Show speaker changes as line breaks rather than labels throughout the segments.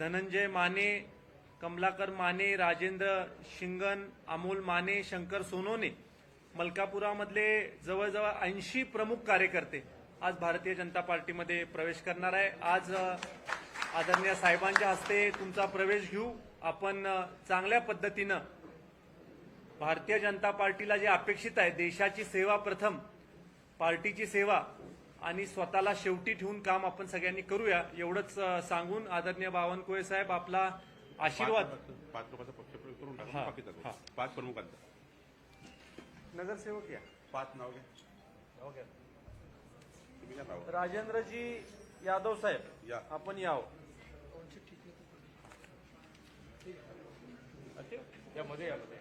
धनंजय माने कमलाकर माने राजेंद्र शिंगण अमोल माने शंकर सोनोने मलकापुरामधले जवळजवळ ऐंशी प्रमुख कार्यकर्ते आज भारतीय जनता पार्टीमध्ये प्रवेश करणार आहे. आज आदरणीय साहेबांच्या हस्ते तुमचा प्रवेश घेऊ. आपण चांगल्या पद्धतीनं भारतीय जनता पार्टीला जे अपेक्षित आहे देशाची सेवा प्रथम पार्टीची सेवा आणि स्वतःला शेवटी ठेवून काम आपण सगळ्यांनी करूया एवढंच सांगून आदरणीय बावनकुळे साहेब आपला आशीर्वाद.
पाच- लोकांचा पक्षप्रवेश करून टाका. पाच प्रमुखांचा.
नगरसेवक या.
पाच नाव घ्या.
राजेंद्रजी यादव साहेब
या.
आपण याव. यामध्ये या मध्ये.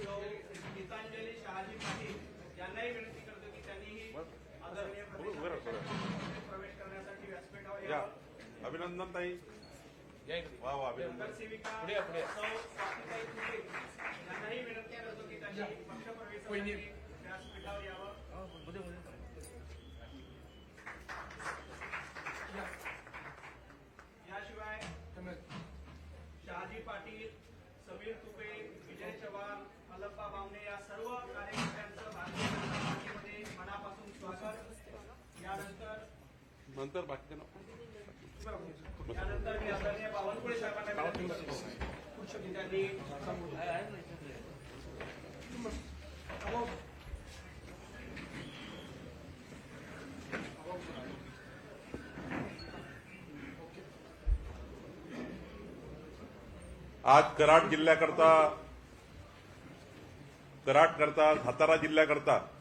गीतांजली शहाजी पाटील यांनाही विनंती करतो की त्यांनीही आदरणीय
उभं- उभं राहा, उभं
प्रदेशामध्ये प्रवेश करण्यासाठी व्यासपीठावर
या
यावं.
अभिनंदन ताई वा वा अभिनंदन
की त्यांनी
आज कराड जिल्ह्याकरता कराड करता सातारा जिल्ह्याकरता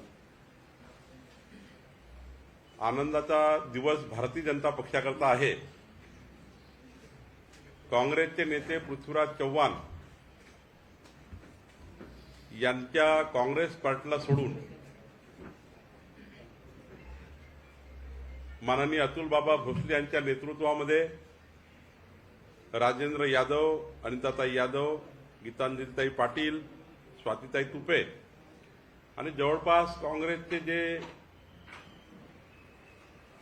आनंदाचा दिवस भारतीय जनता पक्षाकरता आहे. काँग्रेसचे नेते पृथ्वीराज चव्हाण यांच्या काँग्रेस पार्टीला सोडून माननीय अतुलबाबा भोसले यांच्या नेतृत्वामध्ये राजेंद्र यादव अनिताताई यादव गीतांजलीताई पाटील स्वातीताई तुपे आणि जवळपास काँग्रेसचे जे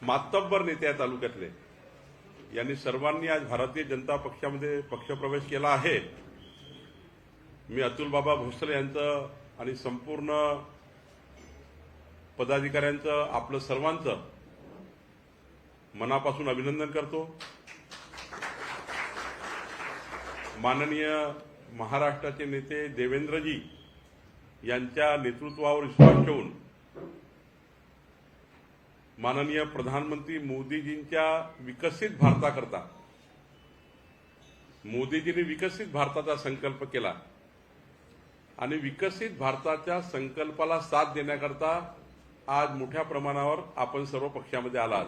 मातब्बर नेते या तालुक्यातले. यांनी सर्वांनी आज भारतीय जनता पक्षामध्ये पक्षप्रवेश केला आहे. मी अतुलबाबा भोसले यांचं आणि संपूर्ण पदाधिकाऱ्यांचं आपलं सर्वांचं मनापासून अभिनंदन करतो. माननीय महाराष्ट्राचे नेते देवेंद्रजी यांच्या नेतृत्वावर विश्वास ठेवून माननीय प्रधानमंत्री मोदीजींच्या विकसित भारताकरता मोदीजींनी विकसित भारताचा संकल्प केला. आणि विकसित भारताच्या संकल्पाला साथ देण्याकरता आज मोठ्या प्रमाणावर आपण सर्व पक्षामध्ये आलात.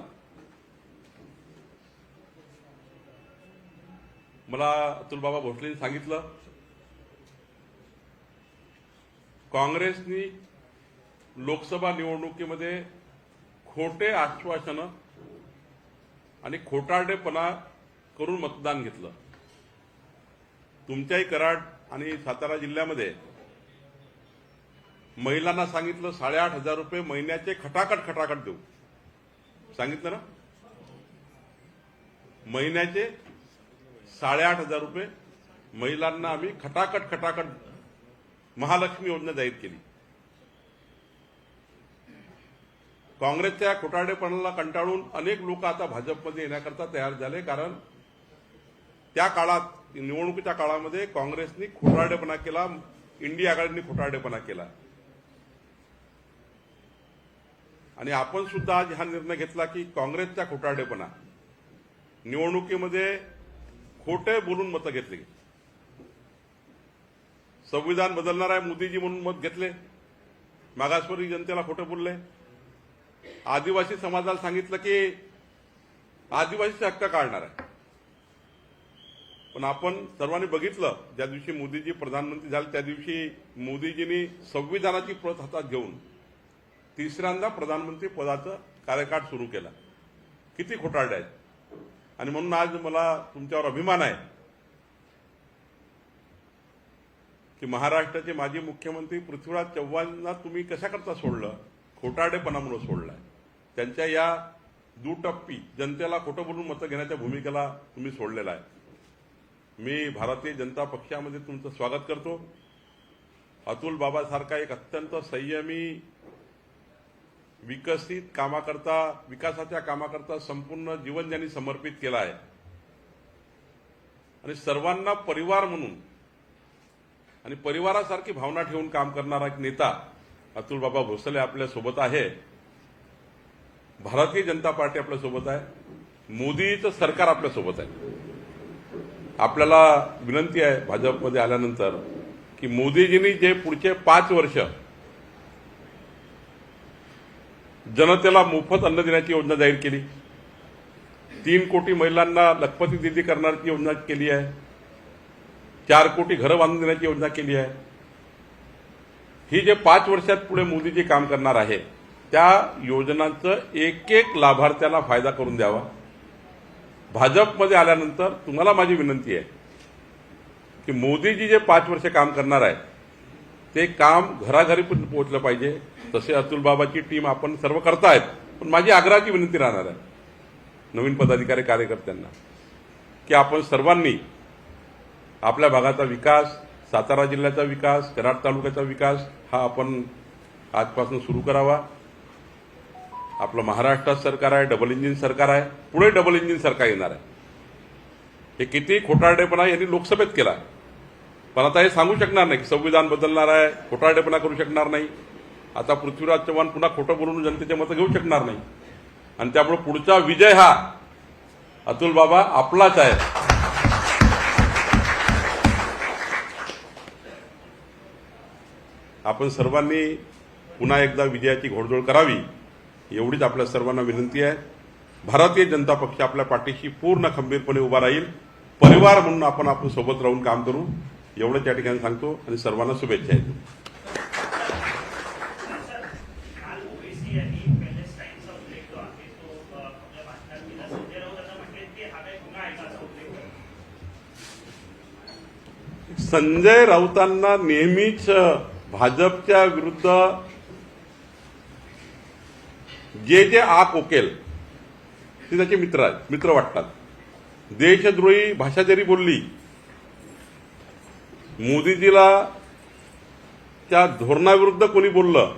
मला अतुलबाबा भोसलेने सांगितलं काँग्रेसनी लोकसभा निवडणुकीमध्ये खोटे आश्वासनं आणि खोटारडेपणा करून मतदान घेतलं. तुमच्याही कराड आणि सातारा जिल्ह्यामध्ये महिलांना सांगितलं साडेआठ हजार रुपये महिन्याचे खटाखट खटाखट देऊ. सांगितलं ना? महिन्याचे साडेआठ हजार रुपये महिलांना आम्ही खटाखट खटाखट महालक्ष्मी योजना जाहीर केली. काँग्रेसच्या खोटाडेपणाला कंटाळून अनेक लोक आता भाजपमध्ये येण्याकरता तयार झाले कारण त्या काळात निवडणुकीच्या काळामध्ये काँग्रेसनी खोटारडेपणा केला इंडिया आघाडीने खोटारडेपणा केला. आणि आपण सुद्धा आज हा निर्णय घेतला की काँग्रेसचा खोटारडेपणा. निवडणुकीमध्ये खोटे बोलून मतं घेतली. संविधान बदलणार आहे मोदीजी म्हणून मत घेतले. मागासवर्गीय जनतेला खोटे बोलले. आदिवासी समाजाला सांगितलं की आदिवासीचे हक्क काढणार आहे. पण आपण सर्वांनी बघितलं ज्या दिवशी मोदीजी प्रधानमंत्री झाले त्या दिवशी मोदीजींनी संविधानाची प्रत हातात घेऊन तिसऱ्यांदा प्रधानमंत्री पदाचा कार्यकाळ सुरू केला. किती खोटारडे आहेत. आणि म्हणून आज मला तुमच्यावर अभिमान आहे की महाराष्ट्राचे माजी मुख्यमंत्री पृथ्वीराज चव्हाणांना तुम्ही कशाकरता सोडलं? खोटारडेपणामुळे सोडलाय. त्यांच्या या दुटप्पी जनतेला खोटं बोलून मतं घेण्याच्या भूमिकेला तुम्ही सोडलेला आहे. मी भारतीय जनता पक्षामध्ये तुमचं स्वागत करतो. अतुल बाबासारखा एक अत्यंत संयमी विकसित कामाकरता विकासाच्या कामाकरता संपूर्ण जीवन ज्यांनी समर्पित केलं आहे. आणि सर्वांना परिवार म्हणून आणि परिवारासारखी भावना ठेवून काम करणारा एक नेता अतुल बाबा भोसले आपल्यासोबत आहे. भारतीय जनता पार्टी आपल्यासोबत आहे. मोदीचं सरकार आपल्यासोबत आहे. आपल्याला विनंती आहे भाजपमध्ये आल्यानंतर की मोदीजींनी जे पुढचे पाच वर्ष जनतेला मोफत अन्न देण्याची योजना जाहीर केली. तीन कोटी महिलांना लखपती दिदी करण्याची योजना केली आहे. चार कोटी घरं बांधून देण्याची योजना केली आहे. ही जे पाच वर्षात पुढे मोदीजी काम करणार आहे त्या योजनांचं एक एक लाभार्थ्याला फायदा करून द्यावा. भाजपमध्ये आल्यानंतर तुम्हाला माझी विनंती आहे की मोदीजी जे पाच वर्ष काम करणार आहे ते काम घराघरी पण पोहोचलं पाहिजे. तसे अतुल बाबाची टीम आपण सर्व करतायत पण माझी आग्रहाची विनंती राहणार आहे नवीन पदाधिकारी कार्यकर्त्यांना की आपण सर्वांनी आपल्या भागाचा विकास सातारा जिल्ह्याचा विकास कराड तालुक्याचा विकास हा आपण आजपासून सुरू करावा. आपलं महाराष्ट्रात सरकार आहे डबल इंजिन सरकार आहे पुढे डबल इंजिन सरकार येणार आहे. हे किती खोटारडेपणा यांनी लोकसभेत केला. पण आता हे सांगू शकणार नाही की संविधान बदलणार आहे खोटारडेपणा करू शकणार नाही. आता पृथ्वीराज चव्हाण पुन्हा खोटं बोलून जनतेचे मतं घेऊ शकणार नाही. आणि त्यामुळे पुढचा विजय हा अतुल बाबा आपलाच आहे. आपण सर्वांनी पुन्हा एकदा विजयाची घोडदौड करावी एवढीच आपल्या सर्वांना विनंती आहे. भारतीय जनता पक्ष आपल्या पाठीशी पूर्ण खंबीरपणे उभा राहील. परिवार म्हणून आपण आपण सोबत राहून काम करू. एवढंच या ठिकाणी सांगतो आणि सर्वांना शुभेच्छा देतो.
संजय
राऊतांना नेहमीच भाजपच्या विरुद्ध जे जे आक ओकेल ते त्याचे मित्र आहेत मित्र वाटतात. देशद्रोही भाषा जरी बोलली मोदीजीला त्या धोरणाविरुद्ध कोणी बोललं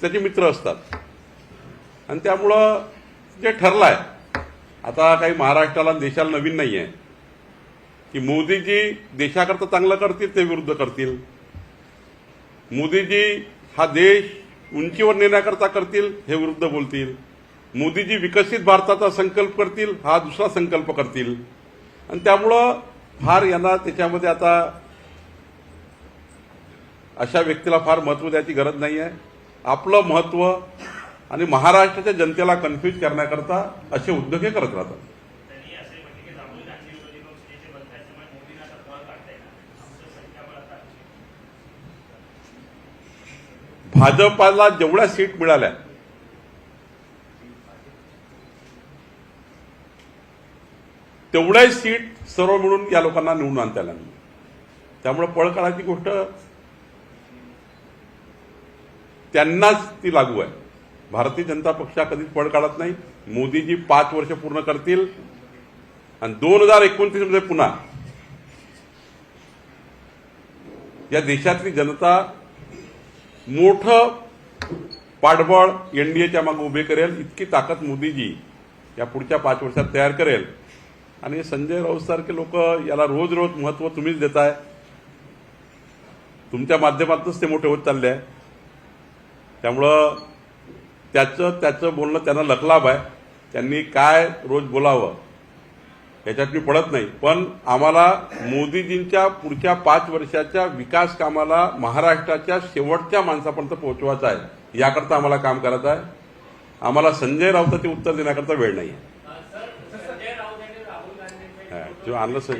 त्याचे मित्र असतात. आणि त्यामुळं जे ठरलं आहे आता काही महाराष्ट्राला देशाला नवीन नाही आहे की मोदीजी देशाकरता चांगलं करतील ते विरुद्ध करतील. मोदीजी हा देश उंचीवर नेण्याकरता करतील हे विरुद्ध बोलतील. मोदीजी विकसित भारताचा संकल्प करतील हा दुसरा संकल्प करतील. आणि त्यामुळं फार यांना त्याच्यामध्ये आता अशा व्यक्तीला फार महत्त्व द्यायची गरज नाही आहे आपलं महत्त्व आणि महाराष्ट्राच्या जनतेला कन्फ्यूज करण्याकरता असे उद्योग हे करत राहतात
त्यांनी असे म्हटले की राहुल गांधी विरोधी पक्ष नेते बनतायत त्यामुळे मोदींना आता पळ काढता येणार आमचं संख्याबळ आता
भाजपाला जेवढ्या सीट मिळाल्या तेवढ्या सीट सर्व मिळून या लोकांना निवडून आणता आल्या नाही. त्यामुळे पळ काढायची गोष्ट त्यांनाच ती लागू आहे. भारतीय जनता पक्ष कधीच पळ काढत नाही. मोदीजी पाच वर्ष पूर्ण करतील. आणि दोन हजार एकोणतीसमध्ये पुन्हा या देशातली जनता मोठं पाठबळ एनडीएच्या मागे उभे करेल इतकी ताकद मोदीजी या पुढच्या पाच वर्षात तयार करेल. आणि संजय राऊत सारखे लोक याला रोज रोज महत्त्व तुम्हीच देताय. तुमच्या माध्यमातूनच ते मोठे होत चालले आहे. त्यामुळं त्याचं त्याचं बोलणं त्यांना लखलाभ आहे. त्यांनी काय रोज बोलावं? याच्यात मी पडत नाही. पण आम्हाला मोदीजींच्या पुढच्या पाच वर्षाच्या विकास कामाला महाराष्ट्राच्या शेवटच्या माणसापर्यंत पोहोचवायचं आहे याकरता आम्हाला काम करायचं आहे. आम्हाला संजय राऊताचे उत्तर देण्याकरता वेळ नाही आहे आणलं सर.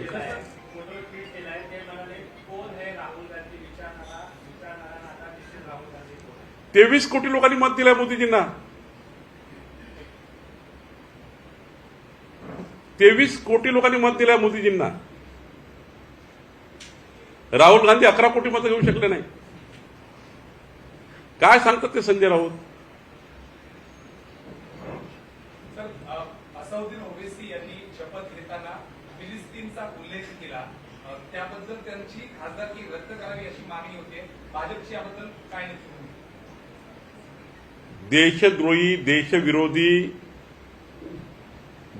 तेवीस कोटी लोकांनी मत दिलंय मोदीजींना. तेवीस कोटी लोकांनी मत दिलंय मोदीजींना. राहुल गांधी अकरा कोटी मतं घेऊ शकले नाही. काय सांगतात ते संजय राऊत?
सर अ, असाउद्दीन ओवेसी यांनी शपथ घेताना फिलिस्तीनचा उल्लेख केला. त्याबद्दल त्यांची खासदारकी रद्द करावी अशी मागणी होते. भाजपची याबद्दल काय?
देशद्रोही देशविरोधी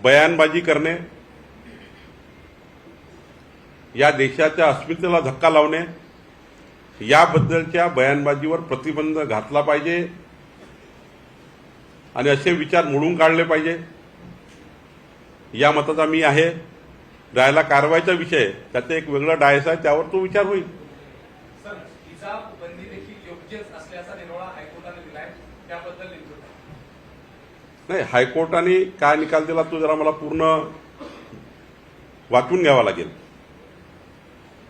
बयानबाजी करणे या देशाच्या अस्मितेला धक्का लावणे याबद्दलच्या बयानबाजीवर प्रतिबंध घातला पाहिजे आणि असे विचार मोडून काढले पाहिजे. या मताचा मी आहे. राहिला कारवाईचा विषय त्याचं एक वेगळा डायस आहे त्यावर तो विचार होईल
सर हिजाब बंदी देखील योग्यच असल्याचा निर्वाळा हायकोर्टाने दिलाय त्याबद्दल नेमकं काय?
नाही हायकोर्टाने काय निकाल दिला तो जरा मला पूर्ण वाचून घ्यावा लागेल.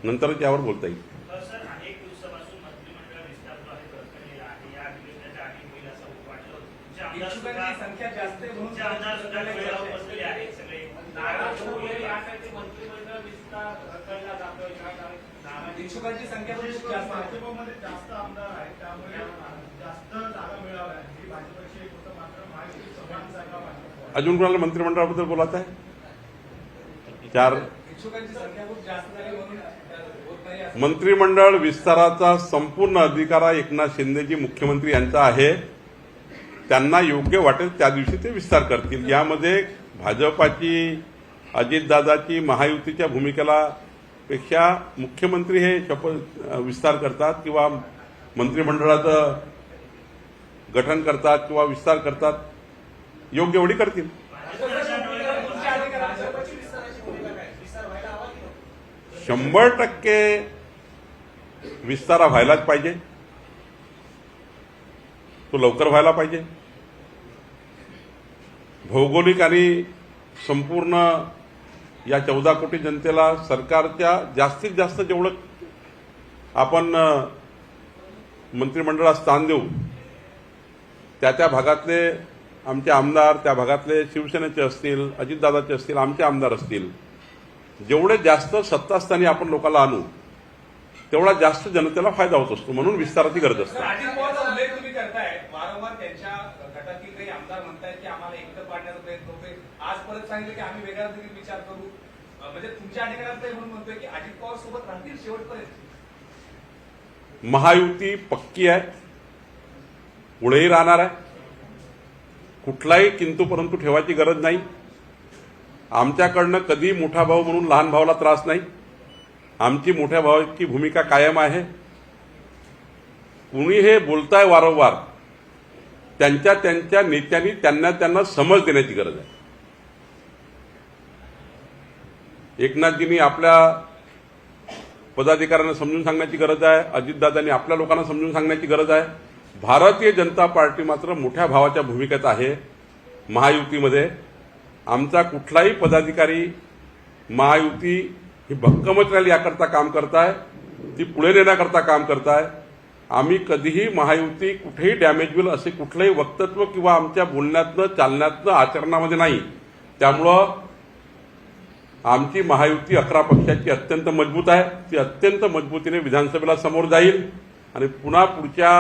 नंतरच यावर बोलता येईल
तर सर अनेक दिवसापासून मंत्रिमंडळ विस्तार जो आहे रखडलेला आहे या अधिवेशनाच्या आधी होईल असं वाटलं होतं. तुमचे आमदार
इच्छुकांची
सुद्धा-
संख्या जास्त आहे म्हणून
तुमचे आमदार सुद्धा वेळेवर बसलेले आहेत सगळे
नाराजमुळे यासाठी मंत्रिमंडळ विस्तार रखडला जातोय का कारण नाराजी-
इच्छुकांची संख्या पण खूप जास्त आहे
भाजपमध्ये जास्त आमदार आहेत त्यामुळे जास्त जागा मिळाव्या ही भाजपची एक होतं मात्र महायुती समान जागा भाजप
अजून कोणाला मंत्रिमंडळाबद्दल बोलायचं आहे? चार. मंत्रिमंडळ विस्ताराचा संपूर्ण अधिकार एकनाथ शिंदेजी मुख्यमंत्री यांचा आहे. त्यांना योग्य वाटेल त्या दिवशी ते विस्तार करतील. यामध्ये भाजपाची अजितदादाची महायुतीच्या भूमिकेला पेक्षा मुख्यमंत्री हे शपथ विस्तार करतात किंवा मंत्रिमंडळाचं गठन करतात किंवा विस्तार करतात. योग्य एवढी करतील. शंभर टक्के विस्तारा व्हायलाच पाहिजे. तो लवकर व्हायला पाहिजे. भौगोलिक आणि संपूर्ण या चौदा कोटी जनतेला सरकारच्या जास्तीत जास्त जेवढं आपण मंत्रिमंडळात स्थान देऊ त्या त्या भागातले आमचे आमदार त्या भागातले शिवसेनेचे असतील अजितदादाचे असतील आमचे आमदार असतील जेवढे जास्त सत्तास्थानी आपण लोकांना आणू तेवढा जास्त जनतेला फायदा होत असतो म्हणून विस्ताराची गरज असते.
म्हणजे
महायुती पक्की आहे. पुढेही राहणार आहे. कुठलाही किंतू परंतु ठेवायची गरज नाही. आमच्याकडनं कधी मोठा भाऊ म्हणून लहान भावाला त्रास नाही. आमची मोठ्या भावाची भूमिका कायम आहे. कुणी हे बोलताय वारंवार त्यांच्या त्यांच्या नेत्यांनी त्यांना त्यांना समज देण्याची गरज आहे. एकनाथजींनी आपल्या पदाधिकाऱ्यांना समजून सांगण्याची गरज आहे. अजितदादांनी आपल्या लोकांना समजून सांगण्याची गरज आहे. भारतीय जनता पार्टी मात्र मोठ्या भावाच्या भूमिकेत आहे महायुतीमध्ये. आमचा कुठलाही पदाधिकारी महायुती ही भक्कमच राहील याकरता काम करताय ती पुढे नेण्याकरता काम करताय. आम्ही कधीही महायुती कुठेही डॅमेज होईल असे कुठलंही वक्तव्य किंवा आमच्या बोलण्यातनं चालण्यातनं आचरणामध्ये नाही. त्यामुळं आमची महायुती अकरा पक्षाची अत्यंत मजबूत आहे. ती अत्यंत मजबूतीने विधानसभेला समोर जाईल आणि पुन्हा पुढच्या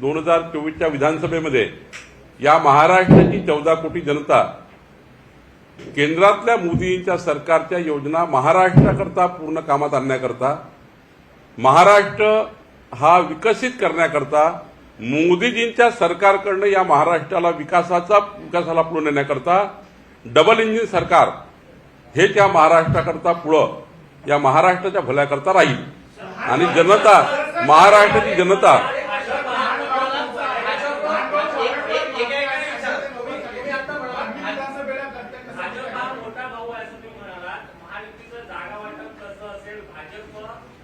दोन हजार चोवीसच्या विधानसभेमध्ये या महाराष्ट्राची चौदा कोटी जनता केंद्रातल्या मोदींच्या सरकारच्या योजना महाराष्ट्राकरता पूर्ण कामात आणण्याकरता महाराष्ट्र हा विकसित करण्याकरता मोदीजींच्या सरकारकडनं या महाराष्ट्राला विकासाचा विकासाला पुढे नेण्याकरता डबल इंजिन सरकार हे त्या महाराष्ट्राकरता पुढं या महाराष्ट्राच्या भल्याकरता राहील. आणि जनता महाराष्ट्राची जनता
भाजप हा मोठा भाऊ आहे असं तुम्ही म्हणालात महायुतीचं जागा वाटप कसं असेल भाजप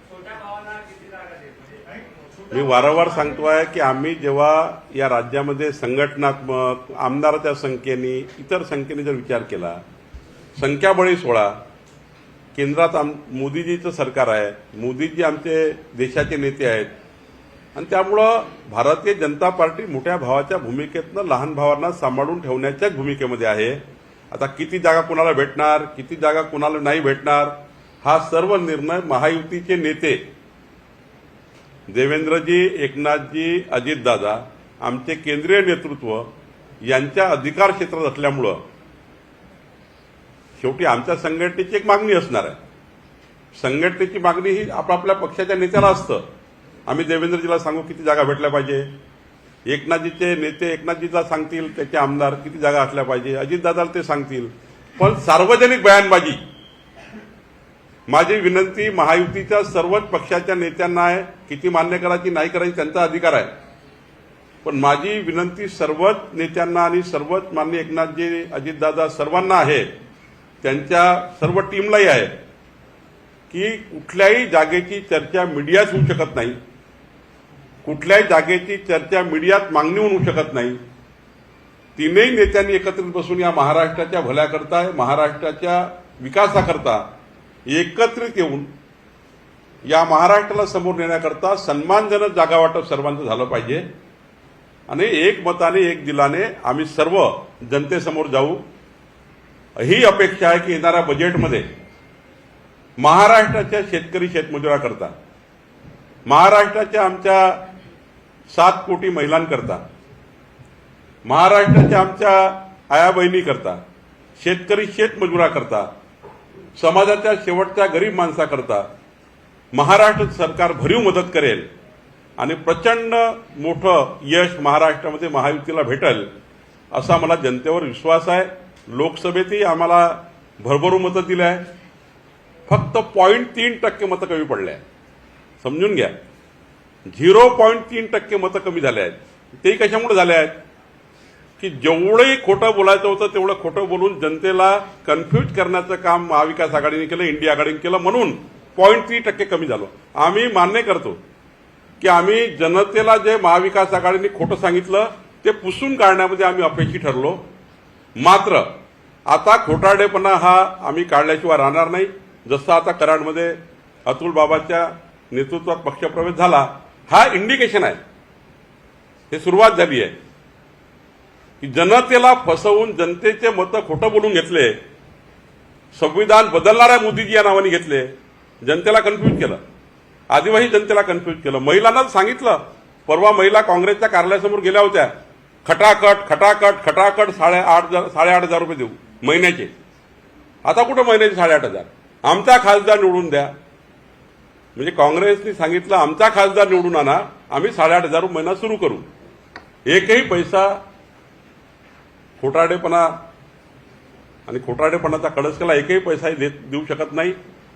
छोट्या भावाला किती जागा देत म्हणजे
मी वारंवार सांगतोय की आम्ही जेव्हा या राज्यामध्ये संघटनात्मक आमदाराच्या संख्येने इतर संख्येने जर विचार केला संख्याबळी सोळा केंद्रात आम मोदीजीचं सरकार आहे मोदीजी आमचे देशाचे नेते आहेत आणि त्यामुळं भारतीय जनता पार्टी मोठ्या भावाच्या भूमिकेतनं लहान भावांना सांभाळून ठेवण्याच्याच भूमिकेमध्ये आहे. आता किती जागा कुणाला भेटणार किती जागा कुणाला नाही भेटणार हा सर्व निर्णय महायुतीचे नेते देवेंद्रजी एकनाथजी अजितदादा आमचे केंद्रीय नेतृत्व यांच्या अधिकार क्षेत्रात असल्यामुळं शेवटी आमच्या संघटनेची एक मागणी असणार आहे. संघटनेची मागणी ही आपापल्या पक्षाच्या नेत्याला असतं. आम्ही देवेंद्रजीला सांगू किती जागा भेटल्या पाहिजे. एकनाथजीचे नेते एकनाथजीला सांगतील त्याचे आमदार किती जागा असल्या पाहिजे अजितदादाला ते सांगतील. पण सार्वजनिक बयानबाजी माझी विनंती महायुतीच्या सर्वच पक्षाच्या नेत्यांना आहे. किती मान्य करायची नाही करायची त्यांचा अधिकार आहे. पण माझी विनंती सर्वच नेत्यांना आणि सर्वच मान्य एकनाथजी अजितदादा सर्वांना आहे. त्यांच्या सर्व टीमलाही आहे. की कुठल्याही जागेची चर्चा मीडियात होऊ शकत नाही. कुठल्याही जागेची चर्चा मीडियात मागणी होऊ शकत नाही. तीनही नेत्यांनी एकत्रित बसून या महाराष्ट्राच्या भल्याकरता महाराष्ट्राच्या विकासाकरता. एकत्रित येऊन या महाराष्ट्राला समोर नेण्याकरता सन्मानजनक जागा वाटप सर्वांचं झालं पाहिजे. आणि एक मताने एक दिलाने आम्ही सर्व जनतेसमोर जाऊ. ही अपेक्षा आहे की येणाऱ्या बजेटमध्ये महाराष्ट्राच्या शेतकरी शेतमजुराकरता महाराष्ट्राच्या आमच्या सात कोटी महिलांकरता महाराष्ट्राच्या आमच्या आया बहिणीकरता शेतकरी शेतमजुराकरता समाजाच्या शेवटच्या गरीब माणसाकरता महाराष्ट्र सरकार भरीव मदत करेल आणि प्रचंड मोठं यश महाराष्ट्रामध्ये महायुतीला भेटेल असा मला जनतेवर विश्वास आहे. लोकसभेतही आम्हाला भरभरून मतं दिली आहे फक्त पॉईंट तीन टक्के मतं कमी पडले आहे समजून घ्या. झिरो पॉईंट तीन टक्के मतं कमी झाले आहेत. तेही कशामुळे झाले आहेत? की जेवढंही खोटं बोलायचं होतं तेवढं खोटं बोलून जनतेला कन्फ्यूज करण्याचं काम महाविकास आघाडीने केलं इंडिया आघाडीने केलं म्हणून पॉईंट थ्री टक्के कमी झालो. आम्ही मान्य करतो की आम्ही जनतेला जे महाविकास आघाडीने खोटं सांगितलं ते पुसून काढण्यामध्ये आम्ही अपयशी ठरलो. मात्र आता खोटारडेपणा हा आम्ही काढल्याशिवाय राहणार नाही. जसं आता कराडमध्ये अतुल बाबाच्या नेतृत्वात पक्षप्रवेश झाला हा इंडिकेशन आहे. हे सुरुवात झाली आहे. की जनतेला फसवून जनतेचे मतं खोटं बोलून घेतले संविधान बदलणाऱ्या मोदीजी या नावाने घेतले जनतेला कन्फ्यूज केलं. आदिवासी जनतेला कन्फ्यूज केलं. महिलांना सांगितलं परवा महिला काँग्रेसच्या कार्यालयासमोर गेल्या होत्या. खटाखट खटाखट खटाखट साडे आठ हजार साडेआठ हजार रुपये देऊ महिन्याचे. आता कुठं महिन्याचे साडेआठ हजार? आमचा खासदार निवडून द्या. म्हणजे काँग्रेसने सांगितलं आमचा खासदार निवडून आणा आम्ही साडेआठ हजार महिना सुरू करू. एकही पैसा खोटारडेपणा आणि खोटारडेपणाचा कळसकेला एकही पैसाही देत देऊ शकत नाही.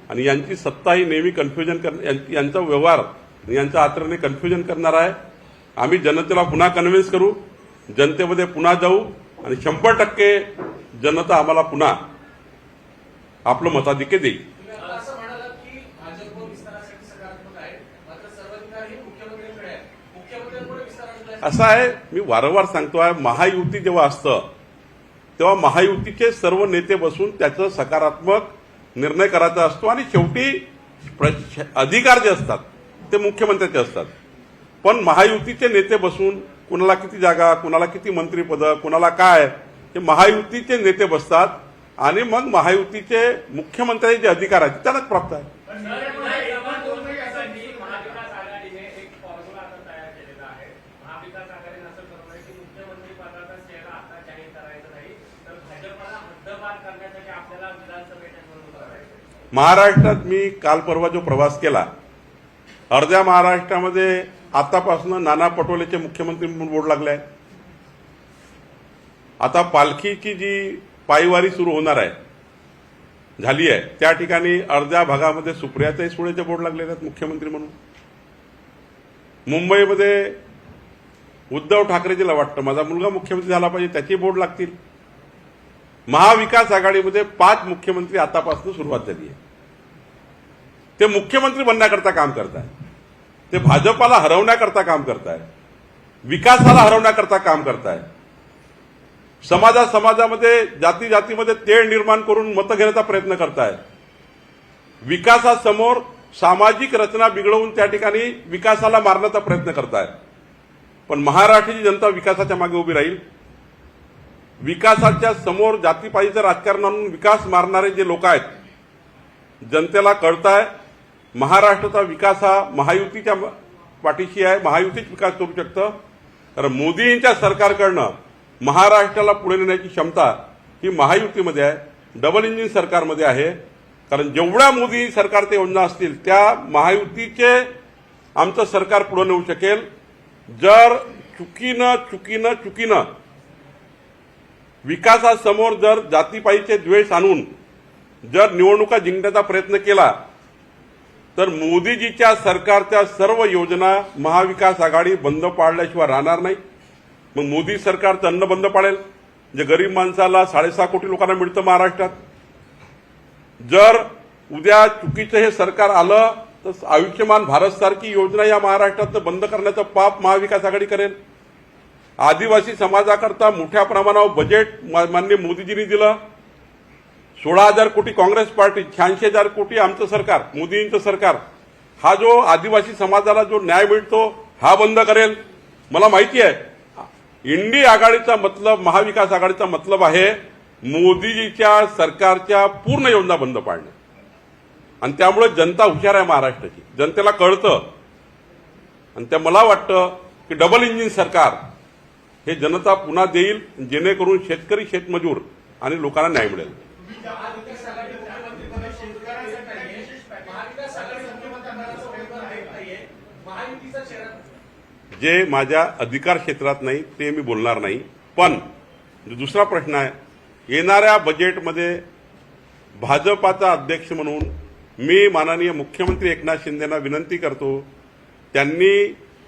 आणि यांची सत्ता ही नेहमी कन्फ्युजन कर यां- यांचा व्यवहार आणि यांच्या आचरणे कन्फ्युजन करणार आहे. आम्ही जनतेला पुन्हा कन्व्हिन्स करू. जनतेमध्ये पुन्हा जाऊ. आणि शंभर टक्के जनता आम्हाला पुन्हा आपलं मताधिक्य देईल
तुम्ही असं म्हणालात की भाजप विस्तारासाठी सकारात्मक आहे मात्र सर्वाधिकार हे मुख्यमंत्र्यांकडे आहे मुख्यमंत्र्यांमुळे विस्ताराकडे
असं आहे मी वारंवार सांगतो आहे महायुती जेव्हा असतं तेव्हा महायुतीचे सर्व नेते बसून त्याचं सकारात्मक निर्णय करायचा असतो आणि शेवटी प्र- अधिकार जे असतात ते मुख्यमंत्र्याचे असतात. पण महायुतीचे नेते बसून कुणाला किती जागा कुणाला किती मंत्रीपदं कुणाला काय हे महायुतीचे नेते बसतात आणि मग महायुतीचे मुख्यमंत्र्याचे जे अधिकार आहेत त्यांनाच प्राप्त आहे
महाविकास आघाडीने एक फॉर्म्युला आता तयार केलेला आहे महाविकास आघाडीने असं ठरवलंय की मुख्यमंत्री पदाचा चेहरा आता जाहीर करायचा नाही तर भाजपला हद्दपार करण्यासाठी आपल्याला विधानसभेच्या निवडणूक करायचं
महाराष्ट्रात मी काल परवा जो प्रवास केला अर्ध्या महाराष्ट्रामध्ये आतापासून नाना पटोलेचे मुख्यमंत्री म्हणून बोर्ड लागले आहे आता पालखीची जी पायवारी सुरू होणार आहे झाली आहे त्या ठिकाणी अर्ध्या भागामध्ये सुप्रियाचाही सुळेचे बोर्ड लागलेले आहेत मुख्यमंत्री म्हणून. मुंबईमध्ये उद्धव ठाकरेजीला वाटतं माझा मुलगा मुख्यमंत्री झाला पाहिजे त्याचे बोर्ड लागतील. महाविकास आघाडीमध्ये पाच मुख्यमंत्री आतापासून सुरुवात झाली आहे. ते मुख्यमंत्री बनण्याकरता काम करताय. ते भाजपाला हरवण्याकरता काम करताय. विकासाला हरवण्याकरता काम करताय. समाजा समाजामध्ये जाती जातीमध्ये तेळ निर्माण करून मतं घेण्याचा प्रयत्न करताय. विकासासमोर सामाजिक रचना बिघडवून त्या ठिकाणी विकासाला मारण्याचा प्रयत्न करताय. पण महाराष्ट्राची जनता विकासाच्या मागे उभी राहील. विकासाच्या समोर जातीपातीचं राजकारण आणून विकास मारणारे जे लोक आहेत जनतेला कळताय महाराष्ट्राचा विकास हा महायुतीच्या पाठीशी आहे महायुतीच विकास करू शकतं. कारण मोदींच्या सरकारकडनं महाराष्ट्राला पुढे नेण्याची क्षमता ही महायुतीमध्ये आहे डबल इंजिन सरकारमध्ये आहे. कारण जेवढ्या मोदी सरकारच्या योजना असतील त्या महायुतीचे आमचं सरकार पुढे नेऊ शकेल. जर चुकीनं चुकीनं चुकीनं विकासासमोर जर जातीपाईचे द्वेष आणून जर निवडणुका जिंकण्याचा प्रयत्न केला तर मोदीजीच्या सरकारच्या सर्व योजना महाविकास आघाडी बंद पाडल्याशिवाय राहणार नाही. मग मोदी सरकारचं अन्न बंद पाडेल जे गरीब माणसाला साडेसहा कोटी लोकांना मिळतं महाराष्ट्रात. जर उद्या चुकीचं हे सरकार आलं तर आयुष्यमान भारत सारखी योजना या महाराष्ट्रात बंद करण्याचं पाप महाविकास आघाडी करेल. आदिवासी समाजाकरता मोठ्या प्रमाणावर बजेट मा- माननीय मोदीजींनी दिलं. सोळा हजार कोटी काँग्रेस पार्टी शहाऐंशी हजार कोटी आमचं सरकार मोदींचं सरकार. हा जो आदिवासी समाजाला जो न्याय मिळतो हा बंद करेल. मला माहिती आहे इंडी आघाडीचा मतलब महाविकास आघाडीचा मतलब आहे मोदीजीच्या सरकारच्या पूर्ण योजना बंद पाडणे आणि त्यामुळे जनता हुशार आहे महाराष्ट्राची. जनतेला कळतं. आणि त्या मला वाटतं की डबल इंजिन सरकार हे जनता पुन्हा देईल जेणेकरून शेतकरी शेतमजूर आणि लोकांना न्याय मिळेल. जे माझ्या अधिकार क्षेत्रात नाही ते मी बोलणार नाही. पण दुसरा प्रश्न आहे येणाऱ्या बजेटमध्ये भाजपाचा अध्यक्ष म्हणून मी माननीय मुख्यमंत्री एकनाथ शिंदेना विनंती करतो त्यांनी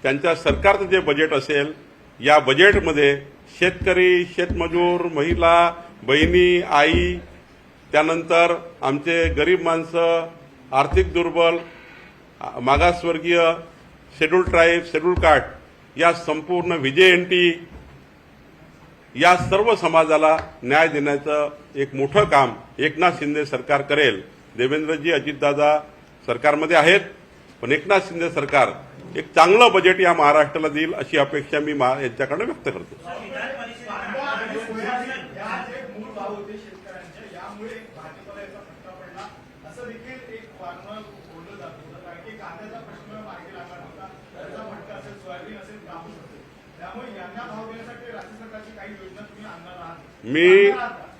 त्यांच्या सरकारचं जे बजेट असेल या बजेटमध्ये शेतकरी शेतमजूर महिला बहिणी आई त्यानंतर आमचे गरीब माणसं आर्थिक दुर्बल मागासवर्गीय शेड्यूल ट्राईब शेड्यूल कास्ट या संपूर्ण विजय एन टी या सर्व समाजाला न्याय देण्याचं एक मोठं काम एकनाथ शिंदे सरकार करेल. देवेंद्रजी अजितदादा सरकारमध्ये आहेत पण एकनाथ शिंदे सरकार एक चांगलं बजेट या महाराष्ट्राला देईल अशी अपेक्षा मी यांच्याकडे व्यक्त करतो. मी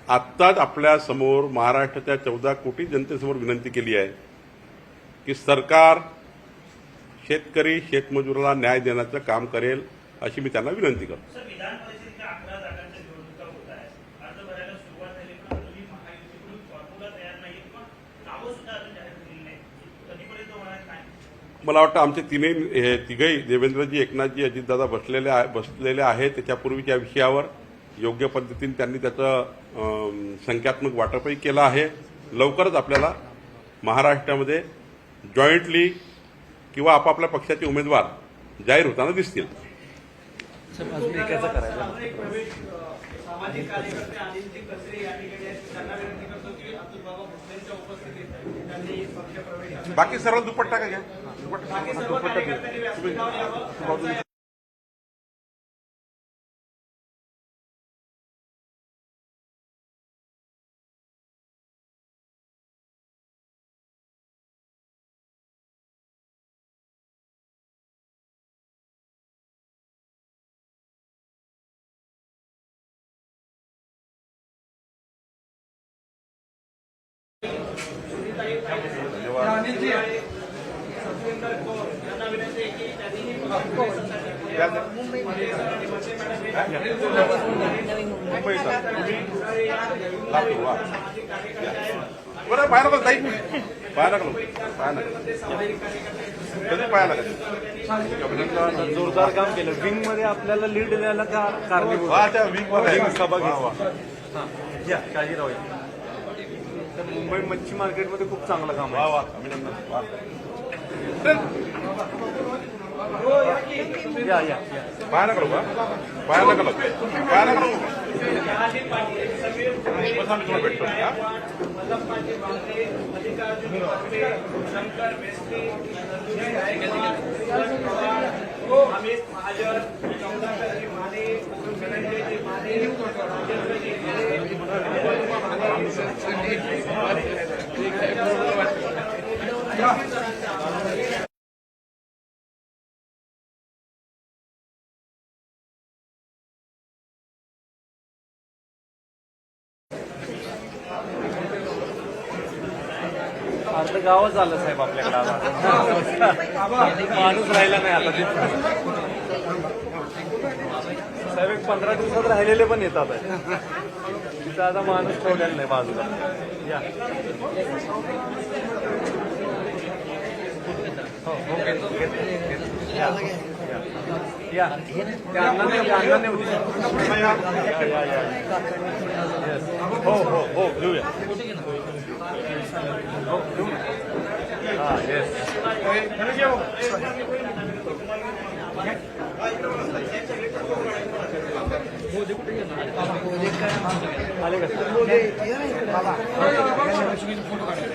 आत्ताच आपल्यासमोर महाराष्ट्राच्या चौदा कोटी जनतेसमोर विनंती केली आहे की सरकार शेतकरी शेतमजुराला न्याय देण्याचं काम करेल अशी मी त्यांना विनंती करतो. मला वाटतं आमचे तीनही हे तिघही देवेंद्रजी एकनाथजी अजितदादा बसलेले बसलेले आहेत. त्याच्यापूर्वीच्या या विषयावर योग्य पद्धतीने त्यांनी त्याचं संख्यात्मक वाटपही केलं आहे. लवकरच आपल्याला महाराष्ट्रामध्ये जॉईंटली किंवा आपापल्या पक्षाचे उमेदवार जाहीर होताना दिसतील.
अजून एक प्रवेश अ, सामाजिक कार्यकर्ते
बरं पाहायला लागलं पाहायला पाहायला कधी पाहायला लागलं
जोरदार काम केलं. विंगमध्ये आपल्याला लीड द्यायला का कारणीभूत
त्या मध्ये
सभा घेतली हा. या तर मुंबई मच्छी मार्केटमध्ये खूप चांगलं काम
वा
आहे.
वा अभिनंदन.
या या या.
पाहायला लागलो का पाहायला लागलो पाहायला लागलो बस आम्ही तुला भेटतो. हा?
मल्लप्पाजी बांगरे मल्लिकार्जुन खरगे शंकर
अर्ध गावच आलं साहेब आपल्याकडे आता. माणूस राहिला नाही आता तिथं. साहेब एक पंधरा दिवसात राहिलेले पण येतात तिथं आता माणूस ठेवलेला नाही बाजूला. या. हो, हो, या, हो हो हो घेऊया. हो घेऊ हा येस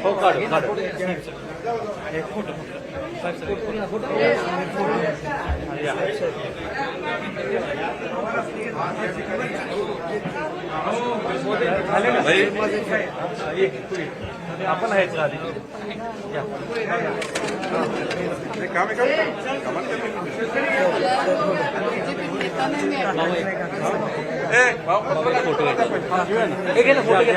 हो काढ काढ या झाले ना हा, आपण आहेच आधी. फोटो. हे फोटो.